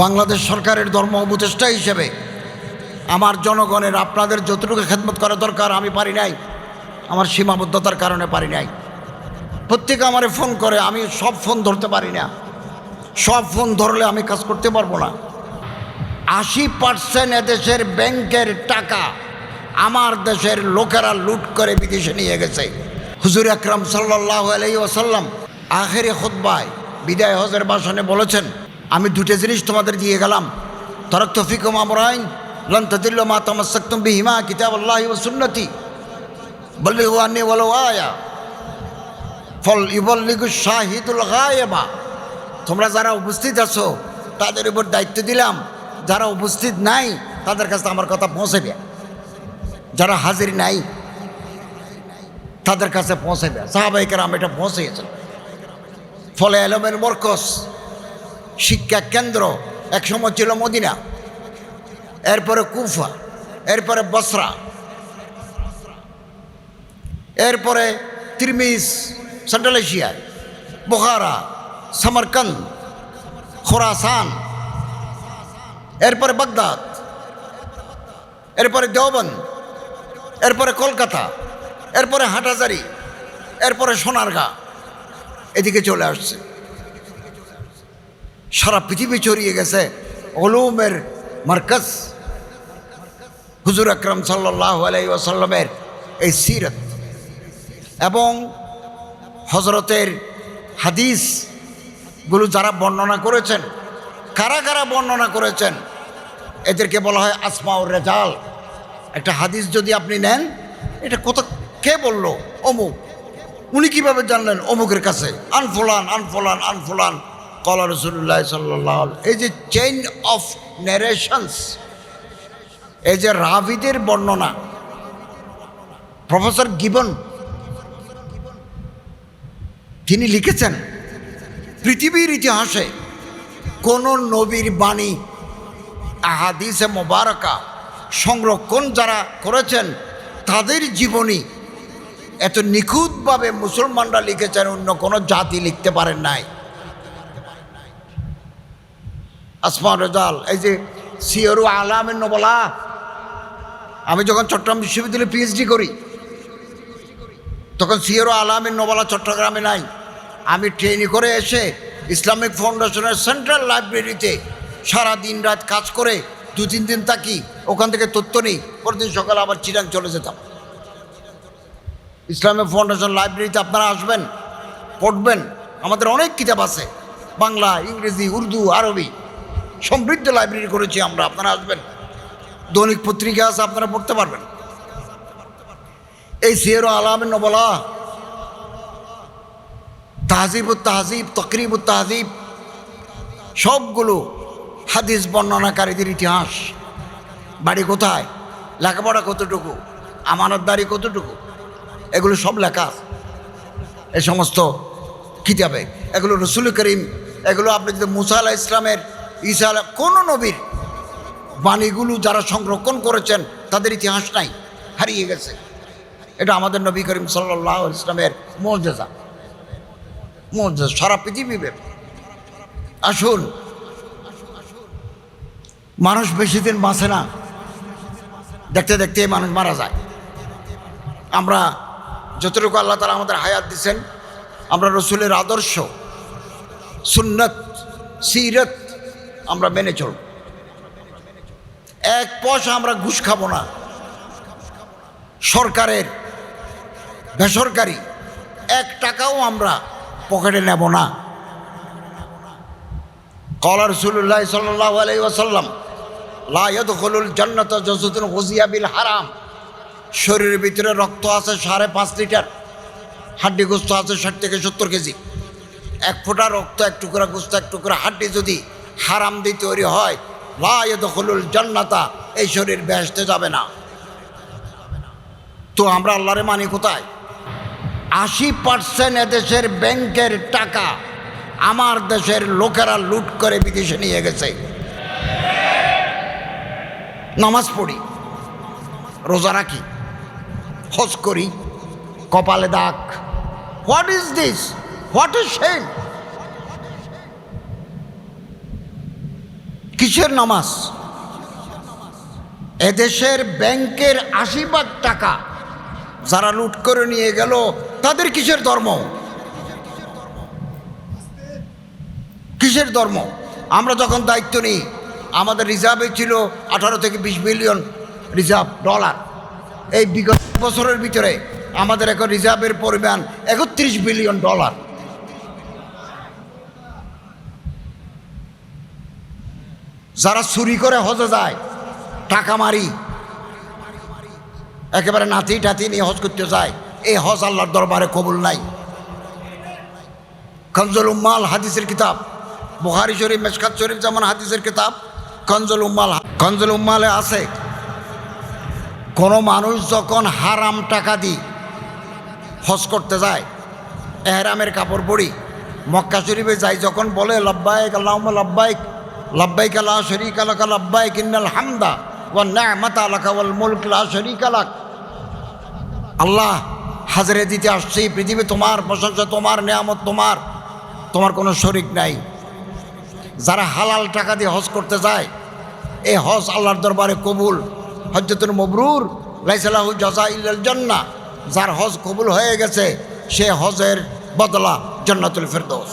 বাংলাদেশ সরকারের ধর্ম উপদেষ্টা হিসেবে আমার জনগণের আপনাদের যতটুকু খেদমত করা দরকার আমি পারি নাই, আমার সীমাবদ্ধতার কারণে পারি নাই। প্রত্যেকে আমারে ফোন করে, আমি সব ফোন ধরতে পারি না। সব ফোন ধরলে আমি কাজ করতে পারব না। আশি পার্সেন্ট এদেশের ব্যাংকের টাকা আমার দেশের লোকেরা লুট করে বিদেশে নিয়ে গেছে। হুজুর আকরাম সাল্লাহ আলাই ওসাল্লাম আখেরে খুদ্বায় বিদায় হজের বাসনে বলেছেন আমি দুটো জিনিস তোমাদের দিয়ে গেলাম। তরক তফিকুম আমরাইন লন তদিল্ল মা তামাসাক্তুম বিহিমা কিতাব আল্লাহ ও সুন্নতি বল্লি হুয়ান্নি বলো আয়া। ফল ইবল্লিগু শাহিদুল গায়েবা। তোমরা যারা উপস্থিত আছো, তাদের উপর দায়িত্ব দিলাম। যারা উপস্থিত নাই, তাদের কাছে আমার কথা পৌঁছাবে যারা হাজির নাই, তাদের কাছে পৌঁছাবে আমি এটা পৌঁছে পৌঁছেছেন ফলে এলমের মরকস। শিক্ষা কেন্দ্র একসময় ছিল মদিনা, এরপরে কুফা, এরপরে বসরা, এরপরে তিরমিস সেন্ট্রাল এশিয়ায় বোখারা, সমরকন্দ, খোরাসান, এরপরে বাগদাদ, এরপরে দেওবন্দ, এরপরে কলকাতা, এরপরে হাটাজারি এরপরে সোনারগাঁ, এদিকে চলে আসছে। সারা পৃথিবী ছড়িয়ে গেছে। ওলুমের মার্কাজ। হুজুর আকরম সাল্লাহ আলাই ওসাল্লামের এই সিরত। এবং হজরতের হাদিসগুলো যারা বর্ণনা করেছেন, কারা কারা বর্ণনা করেছেন, এদেরকে বলা হয় আসমাউর রেজাল। একটা হাদিস যদি আপনি নেন, এটা কত, কে বলল? অমুক। উনি কীভাবে জানলেন? অমুকের কাছে আনফোলান আনফোলান আনফোলান কলা রসুল্লাহ সাল্লাহ এই যে চেইন অফ ন্যারেশনস এই যে রাভিদের বর্ণনা, প্রফেসর গিবন, তিনি লিখেছেন, পৃথিবীর ইতিহাসে কোন নবীর বাণী, আহাদিসে মোবারকা, সংরক্ষণ যারা করেছেন, তাদের জীবনী এত নিখুঁতভাবে মুসলমানরা লিখেছেন, অন্য কোনো জাতি লিখতে পারেন নাই। আসমান রেজাল এই যে সিয়রু আলামের নবলা। আমি যখন চট্টগ্রাম বিশ্ববিদ্যালয়ে পিএইচডি করি, তখন সিয়রু আলামের নবলা চট্টগ্রামে নাই। আমি ট্রেনে করে এসে ইসলামিক ফাউন্ডেশনের সেন্ট্রাল লাইব্রেরিতে সারা দিন রাত কাজ করে দু, তিন দিন থাকি, ওখান থেকে তথ্য নেই, পরদিন সকালে আবার চিরাং চলে যেতাম। ইসলামিক ফাউন্ডেশন লাইব্রেরিতে আপনারা আসবেন, পড়বেন। আমাদের অনেক কিতাব আছে, বাংলা, ইংরেজি, উর্দু, আরবি। সমৃদ্ধ লাইব্রেরি করেছি আমরা। আপনারা আসবেন। দৈনিক পত্রিকা আছে, আপনারা পড়তে পারবেন। এই সিয়ের আলামের নবলা, তাহজিব তাহজিব, তকরিব তাহজিব, সবগুলো হাদিস বর্ণনাকারীদের ইতিহাস। বাড়ি কোথায়? লেখাপড়া কতটুকু? আমানতদারি কতটুকু? এগুলো সব লেখা এ সমস্ত কিতাবে। এগুলো রসুল করিম, এগুলো আপনি যদি মুসা আলাহ ইসলামের ঈসা কোনো নবীর বাণীগুলো যারা সংরক্ষণ করেছেন, তাদের ইতিহাস নাই, হারিয়ে গেছে। এটা আমাদের নবী করিম সাল্লাহ ইসলামের মর্যাদা মর্যাদা সারা পৃথিবী আসুন, মানুষ বেশি দিন বাঁচে না, দেখতে দেখতে মানুষ মারা যায়। আমরা যতটুকু আল্লাহ তালা আমাদের হায়াত দিচ্ছেন আমরা রসুলের আদর্শ, সুন্নত, সিরত আমরা মেনে চলব। এক পয়সা আমরা ঘুষ খাব না। সরকারের বেসরকারি এক টাকাও আমরা পকেটে নেব না। কলা রসুল্লাহ সাল্লাহ আলাই হলুল জান্নাত জসুদ্দিন হুজিয়াবিল হারাম শরীরের ভিতরে রক্ত আছে সাড়ে পাঁচ লিটার, হাড্ডি গোস্ত আছে ষাট থেকে সত্তর কেজি। এক ফোঁটা রক্ত, এক টুকরা গোস্ত, এক টুকরা হাড্ডি যদি হারাম দিয়ে তৈরি হয়। লায়দ হলুল জান্নাতা, এই শরীর বেসতে যাবে না। তো আমরা আল্লাহরে মানি কোথায়? আশি পার্সেন্ট এদেশের ব্যাংকের টাকা আমার দেশের লোকেরা লুট করে বিদেশে নিয়ে গেছে। নামাজ পড়ি, রোজা রাখি, হজ করি, কপালে দাগ। What is this what is shame কিসের নামাজ, এদেশের ব্যাংকের আশি ভাগ টাকা যারা লুট করে নিয়ে গেল, তাদের কিসের ধর্ম? কিসের ধর্ম? আমরা যখন দায়িত্ব নিই, আমাদের রিজার্ভে ছিল আঠারো থেকে বিশ বিলিয়ন রিজার্ভ ডলার। এই বিগত বছরের ভিতরে আমাদের এখন রিজার্ভের পরিমাণ একত্রিশ বিলিয়ন ডলার। যারা চুরি করে হজে যায়, টাকা মারি। একেবারে নাতি টাতি নিয়ে হজ করতে যায়। এই হজ আল্লাহর দরবারে কবুল নাই। কনজল উম্মাল হাদিসের কিতাব বুহারি শরীফ, মেশকাত শরীফ যেমন হাদিসের কিতাব, কনজল উম্মাল কনজল উম্মালে আছে। কোনো মানুষ যখন হারাম টাকা দি হজ করতে যায়, এহরামের কাপড় পরি, মক্কা শরীফে যাই, যখন বলে, লব্বাইক আল্লাহ লব্বাইক লব্বাইক আল্লাহ শরিক আলাকা লব্বাইক ইন্নাল হামদা ওয়া নি'মাতা আলাকা ওয়াল মুলক লা শরিক আলাক আল্লাহ হাজারে দিতে আসছি পৃথিবী তোমার, প্রশংসা তোমার, নিয়ামত তোমার তোমার কোনো শরিক নাই। যারা হালাল টাকা দিয়ে হজ করতে যায়, এই হজ আল্লাহর দরবারে কবুল। হজ্জতুল মবরুর লাইসালাহু জজা ইল্লাল জন্না যার হজ কবুল হয়ে গেছে, সে হজের বদলা জন্নাতুল ফেরদৌস।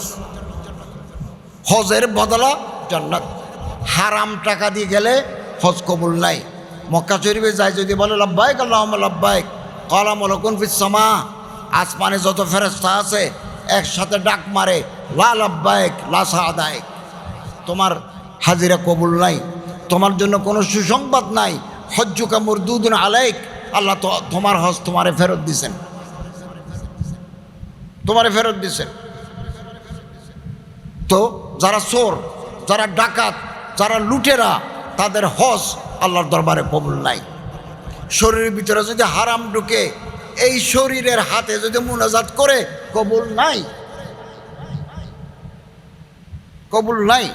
হজের বদলা জান্নাত হারাম টাকা দিয়ে গেলে হজ কবুল নাই। মক্কা শরীফে যায় যদি বলে, লব্বাইক আল্লাহ লব্বাইক কলাম লকুন ফিসমা আসমানে যত ফেরস্তা আছে একসাথে ডাক মারে, লা লব্বাইক, লা সাদাইক তোমার হাজিরা কবুল নাই। তোমার জন্য কোনো সুসংবাদ নাই। হজ্জুকা মুরদুদিন আলাইক আল্লাহ তো তোমার হজ তোমারে ফেরত দিছেন। তোমারে ফেরত দিছেন। তো যারা চোর যারা ডাকাত, যারা লুটেরা, তাদের হজ আল্লাহর দরবারে কবুল নাই। শরীরের ভিতরে যদি হারাম ঢুকে, এই শরীরের হাতে যদি মুনাজাত করে, কবুল নাই। কবুল নাই।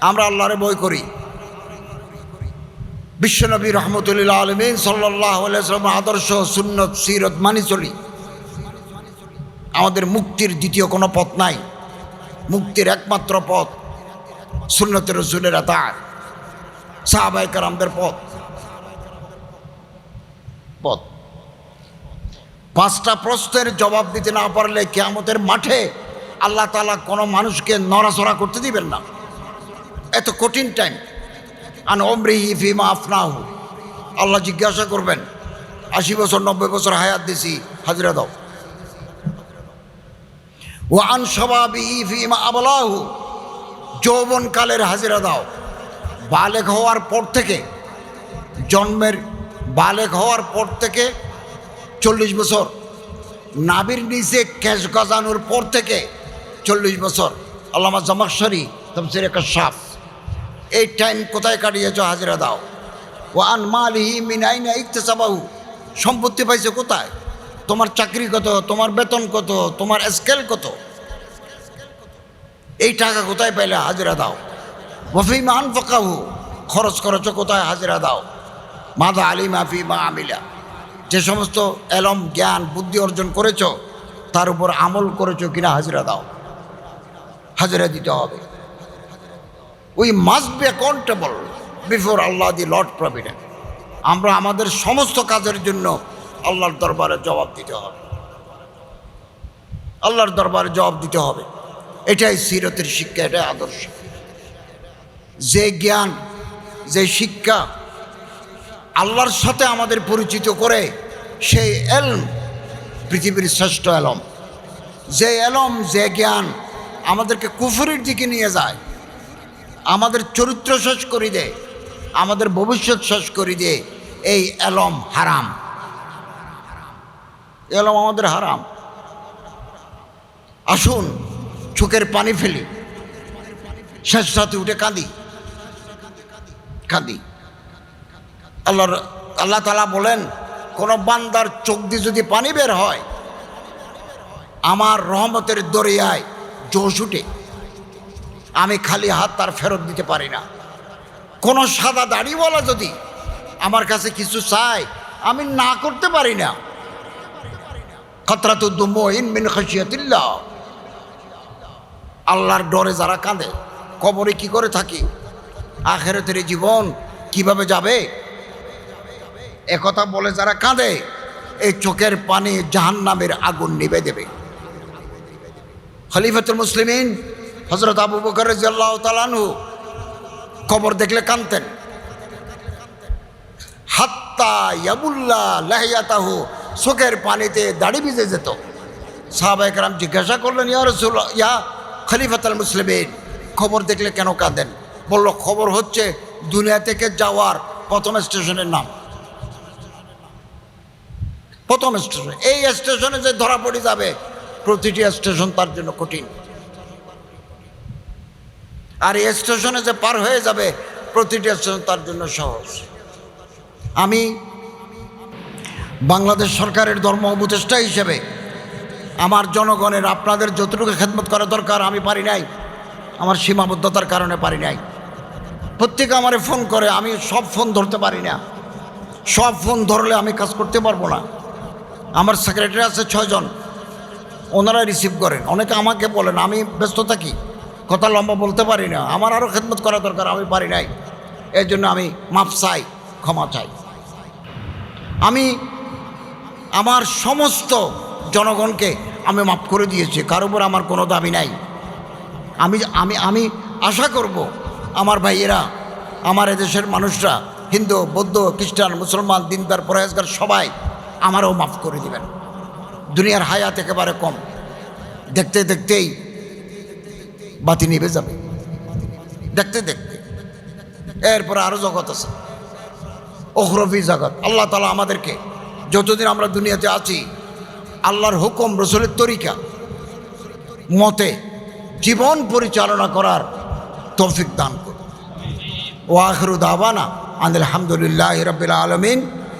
আমরা আল্লাহরে বই করি। বিশ্বনবী রহমতুল্লাহ আলমিন সাল্লাহ আদর্শ, সুন্নত, সিরত মানি চলি। আমাদের মুক্তির দ্বিতীয় কোনো পথ নাই। মুক্তির একমাত্র পথ সুন্নতের রসুলের তার। সাহাবাইকার আমাদের পথ। পথ। পাঁচটা প্রশ্নের জবাব দিতে না পারলে কেয়ামতের মাঠে আল্লাহ তালা কোনো মানুষকে নড়াচড়া করতে দিবেন না। এত কঠিন টাইম আন অমরিহি ফিমা আফনাহু। আল্লাহ জিজ্ঞাসা করবেন, আশি বছর, নব্বই বছর হায়াত দিছি, হাজিরা দাও। ও আন সবাবিহি ফিমা আবলাহু। যৌবনকালের হাজিরা দাও। বালেক হওয়ার পর থেকে, জন্মের বালেক হওয়ার পর থেকে চল্লিশ বছর। নাবির নিচে ক্যাশ গজানোর পর থেকে চল্লিশ বছর। আল্লামা জামাকশরী তমসির সাফ। এই টাইম কোথায় কাটিয়েছ হাজিরা দাও। ও আন মালিহি মিনাইনা ইকতেসাবাহু। সম্পত্তি পাইছে কোথায়? তোমার চাকরি কত? তোমার বেতন কত? তোমার স্কেল কত? এই টাকা কোথায় পাইলে হাজিরা দাও? ওফিমা আনফাকাহু, খরচ খরচ কোথায় হাজিরা দাও? মাদা আলী মাফি মা আমিলা। যে সমস্ত এলম, জ্ঞান, বুদ্ধি অর্জন করেছ, তার উপর আমল করেছ কিনা হাজিরা দাও। হাজিরা দিতে হবে। We must be accountable before Allah the lord provident আমরা আমাদের সমস্ত কাজের জন্য আল্লাহর দরবারে জবাব দিতে হবে। আল্লাহর দরবারে জবাব দিতে হবে। এটাই সিরতের শিক্ষা, এটাই আদর্শ। যে জ্ঞান, যে শিক্ষা আল্লাহর সাথে আমাদের পরিচিত করে, সেই এলম পৃথিবীর শ্রেষ্ঠ এলম। যে এলম, যে জ্ঞান আমাদেরকে কুফুরির দিকে নিয়ে যায়, আমাদের চরিত্র শেষ করে দেয়, আমাদের ভবিষ্যৎ শেষ করে দিয়ে, এই এলম হারাম। এলম আমাদের হারাম। আসুন চোখের পানি ফেলি। শেষ রাতে উঠে কাঁদি। কাঁদি। আল্লাহর আল্লাহ তালা বলেন, কোনো বান্দার চোখ দিয়ে যদি পানি বের হয়, আমার রহমতের দরিয়ায় জোশ উঠে। আমি খালি হাত তার ফেরত দিতে পারি না। কোনো সাদা দাড়িওয়ালা যদি আমার কাছে কিছু চায়, আমি না করতে পারি না। খতরাতুদ্দুমিন মিন খাসিয়াতিল্লাহ আল্লাহর ডরে যারা কাঁদে, কবরে কি করে থাকি? আখেরাতের জীবন কীভাবে যাবে? একথা বলে যারা কাঁদে এই চোখের পানি জাহান্নামের আগুন নিবে দেবে। খলিফাতুল মুসলিমিন হজরত আবু বকর রাজিয়াল্লাহু তালানহু খবর দেখলে কানতেন হাত্তা চোখের পানিতে দাড়ি ভিজে যেত। সাহাবাইকরাম জিজ্ঞাসা করলেন, ইয়া ইয়া খলিফাতুল মুসলিমিন, খবর দেখলে কেন কাঁদেন? বলল, খবর হচ্ছে দুনিয়া থেকে যাওয়ার প্রথম স্টেশনের নাম। প্রথম স্টেশন। এই স্টেশনে যে ধরা পড়ে যাবে, প্রতিটি স্টেশন তার জন্য কঠিন। আর এই স্টেশনে যে পার হয়ে যাবে, প্রতিটি স্টেশন তার জন্য সহজ। আমি বাংলাদেশ সরকারের ধর্ম উপদেষ্টা হিসেবে আমার জনগণের, আপনাদের যতটুকু খেদমত করা দরকার আমি পারি নাই, আমার সীমাবদ্ধতার কারণে পারি নাই। প্রত্যেকে আমারে ফোন করে, আমি সব ফোন ধরতে পারি না। সব ফোন ধরলে আমি কাজ করতে পারব না। আমার সেক্রেটারি আছে ছয়জন ওনারা রিসিভ করেন। অনেকে আমাকে বলেন, আমি ব্যস্ত থাকি, কথা লম্বা বলতে পারি না। আমার আরও খেদমত করা দরকার, আমি পারি নাই। এর জন্য আমি মাপ চাই, ক্ষমা চাই। আমি আমার সমস্ত জনগণকে আমি মাফ করে দিয়েছি কার উপর আমার কোনো দাবি নাই। আমি আমি আমি আশা করব আমার ভাইয়েরা, আমার এদেশের মানুষরা, হিন্দু, বৌদ্ধ, খ্রিস্টান, মুসলমান, দিনদার পরেজগার সবাই আমারও মাফ করে দিবেন। দুনিয়ার হায়াত একেবারে কম। দেখতে দেখতেই বাতি নিভে যাবে। দেখতে দেখতে। এরপরে আরও জগৎ আছে। ওখরফি জগৎ। আল্লাহ তালা আমাদেরকে যতদিন আমরা দুনিয়াতে আছি আল্লাহর হুকুম, রসুলের তরিকা, মতে জীবন পরিচালনা করার তৌফিক দান করুন। আখরুদ আবানা আলহামদুলিল্লাহ রবিল আলমিন।